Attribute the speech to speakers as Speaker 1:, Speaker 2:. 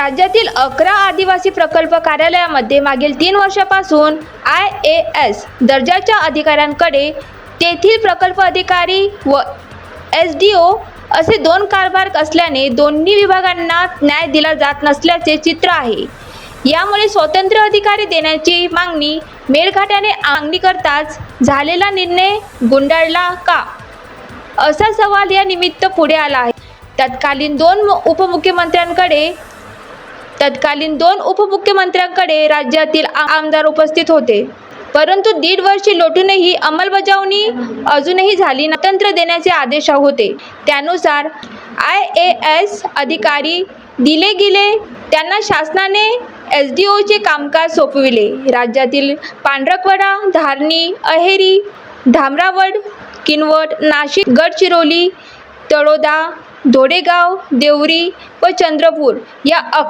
Speaker 1: राज्यातील अकरा आदिवासी प्रकल्प कार्यालयामध्ये मागील तीन वर्षापासून आय ए एस दर्जाच्या अधिकाऱ्यांकडे तेथील प्रकल्प अधिकारी व एस डी ओ असे दोन कारभार असल्याने दोन्ही विभागांना न्याय दिला जात नसल्याचे चित्र आहे. यामुळे स्वतंत्र अधिकारी देण्याची मागणी मेळघाटाने मागणी करताच झालेला निर्णय गुंडाळला का? असा सवाल या निमित्त पुढे आला आहे. तत्कालीन दोन उपमुख्यमंत्र्यांकडे तत्कालीन दोन उपमुख्यमंत्र्यांकडे राज्यातील आमदार उपस्थित होते. परंतु दीड वर्षी लोटूनही अंमलबजावणी अजूनही झाली तंत्र देण्याचे आदेश होते. त्यानुसार आय ए एस अधिकारी दिले गेले. त्यांना शासनाने एस डी ओचे कामकाज सोपविले. राज्यातील पांढरकवडा धारणी अहेरी धामरावड किनवट नाशिक गडचिरोली तळोदा धोडेगाव देवरी व चंद्रपूर या अकरा